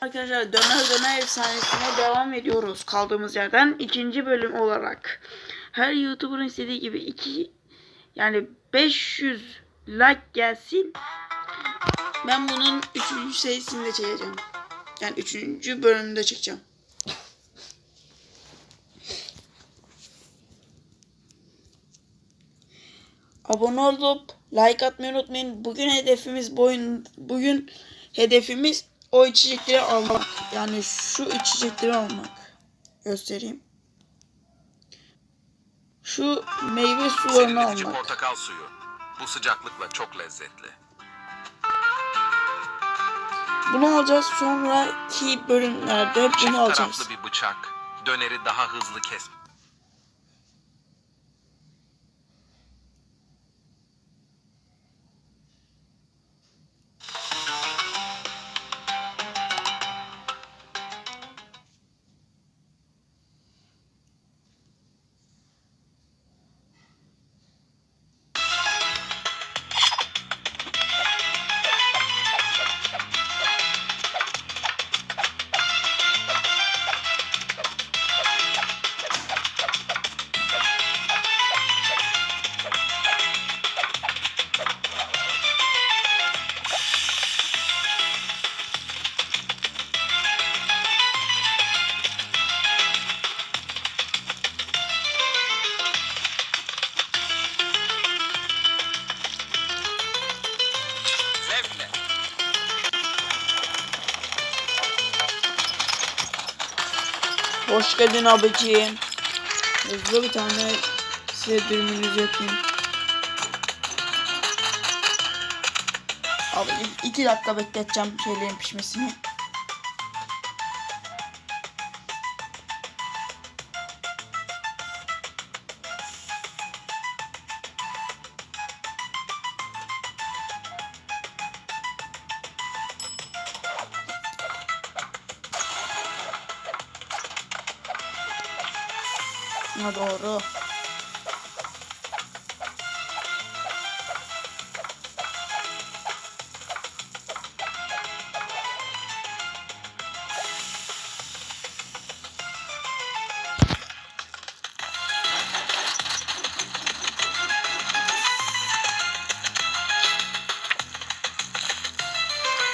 Arkadaşlar döner döner efsanesine devam ediyoruz kaldığımız yerden ikinci bölüm olarak. Her YouTuber'ın istediği gibi iki yani 500 like gelsin. Ben bunun üçüncü serisini de çekeceğim. Yani üçüncü bölümünde çekeceğim. Abone olup like atmayı unutmayın. Bugün hedefimiz boyun bugün hedefimiz o içecekleri almak. Yani şu içecekleri almak. Göstereyim. Şu meyve sularını Serinletici almak. portakal suyu. Bu sıcaklıkla çok lezzetli. Bunu alacağız sonraki bölümlerde Çift bunu alacağız. taraflı bir bıçak. Döneri daha hızlı kes. Hoş geldin abiciğim. Hızlı bir tane size dürümünüzü yapayım. Abi iki dakika bekleteceğim şeylerin pişmesini. Ha doğru.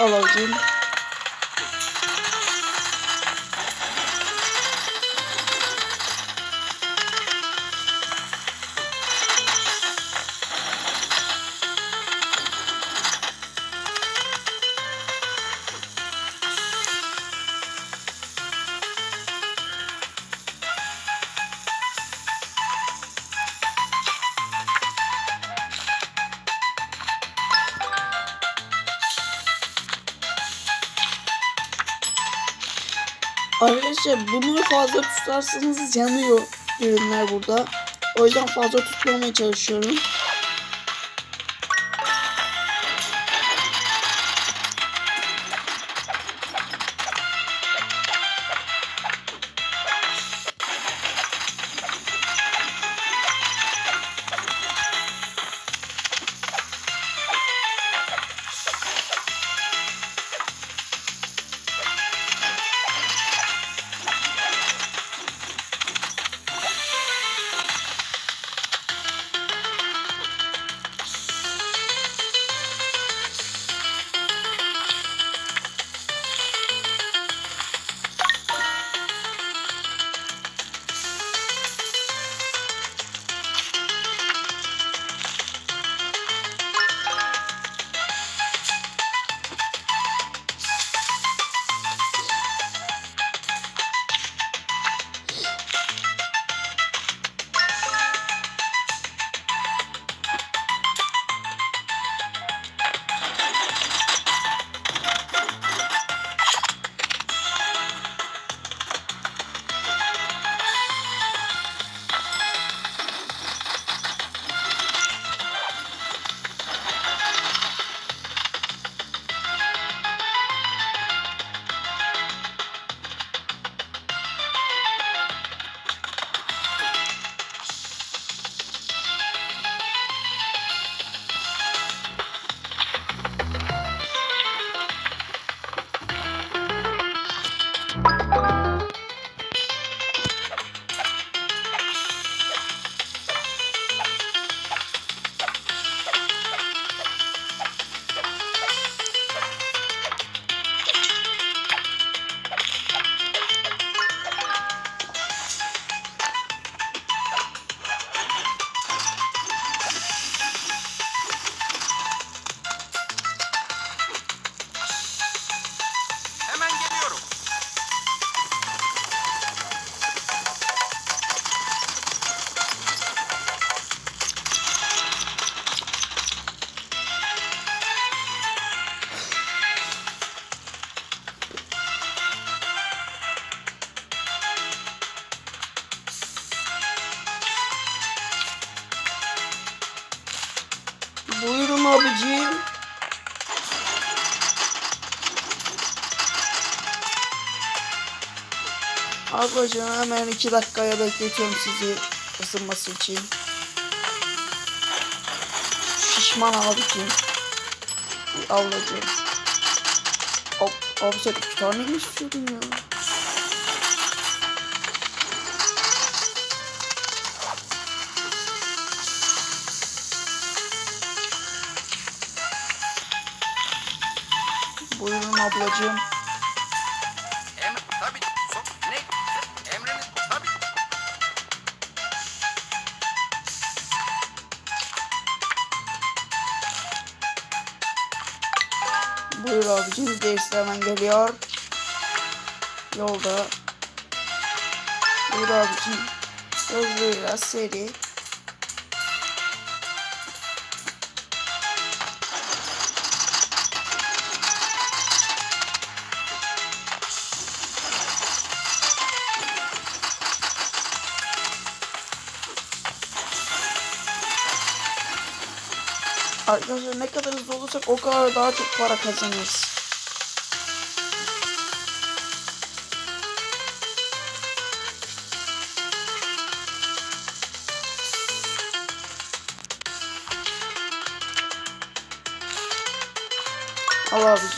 Alacağım. Arkadaşlar bunu fazla tutarsanız yanıyor ürünler burada. O yüzden fazla tutmamaya çalışıyorum. Abicim. Ablacığım hemen iki dakikaya bekletiyorum sizi ısınması için. Şişman abicim. Ablacığım. Ab, abi sen iki tane mi istiyordun ya? Buyurun ablacığım. Em tabii. So, ne? Tabii. Buyur abicim. Gerisi hemen geliyor. Yolda. Buyur abicim. Hızlı biraz seri. Arkadaşlar ne kadar hızlı olursak o kadar daha çok para kazanırız. Al abicim.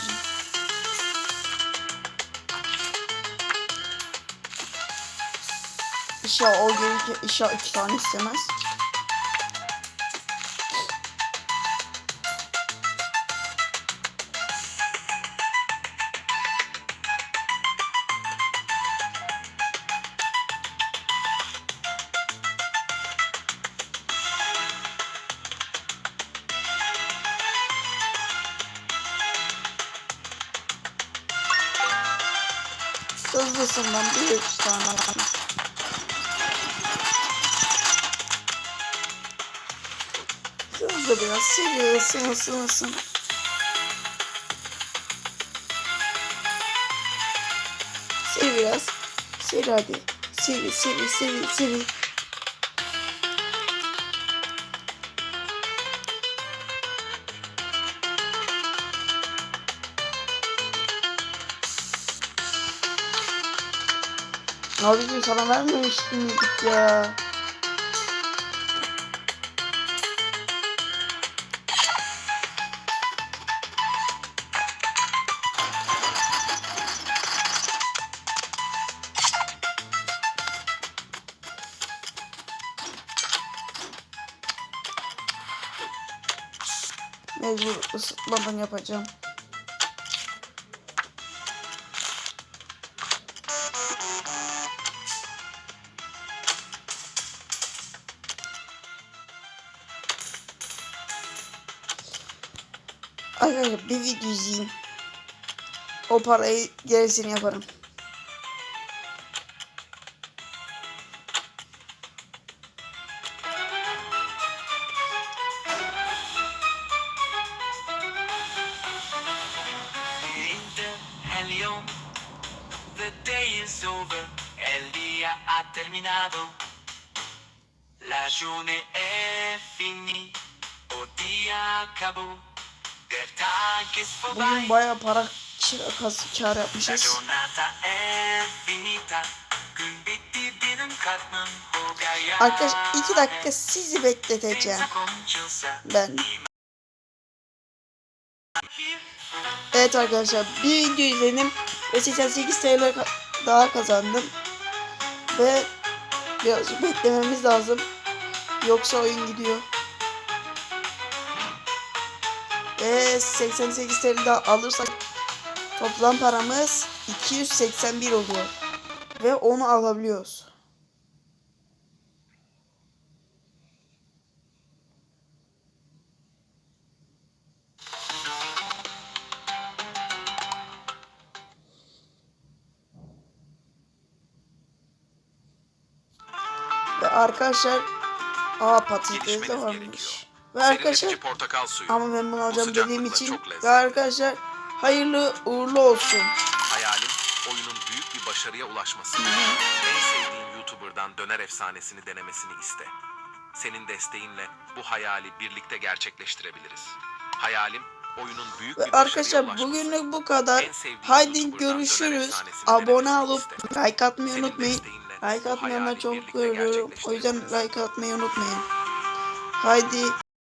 İnşallah o gelir inşallah iki tane istemez. Hızlısından bir üç tane alalım. Hızlı biraz seri ısın ısın ısın. Seri biraz. Seri hadi. Seri seri seri seri. Abicim sana vermemiştim miydik ya? Mecbur ısıtmadan yapacağım. Arkadaşlar bir video izleyeyim. O parayı gerisini yaparım. Terminado. La journée est finie. O día acabó. Bugün bayağı para kas- kar yapmışız. Arkadaşlar iki dakika sizi bekleteceğim. Ben. Evet arkadaşlar bir video izledim ve 88 TL daha kazandım. Ve birazcık beklememiz lazım. Yoksa oyun gidiyor. Ve 88 TL daha alırsak toplam paramız 281 oluyor. Ve onu alabiliyoruz. Ve arkadaşlar aa patates de Gelişmeniz varmış. Ve arkadaşlar portakal suyu. ama ben bunu alacağım dediğim için ve arkadaşlar hayırlı uğurlu olsun. Hayalim oyunun büyük bir başarıya ulaşması. En sevdiğin YouTuber'dan döner efsanesini denemesini iste. Senin desteğinle bu hayali birlikte gerçekleştirebiliriz. Hayalim oyunun büyük Ve bir arkadaşlar bugünlük bu kadar. Haydi görüşürüz. Abone olup like atmayı Senin unutmayın. Like atmayanlar çok görüyorum. O yüzden like atmayı unutmayın. Haydi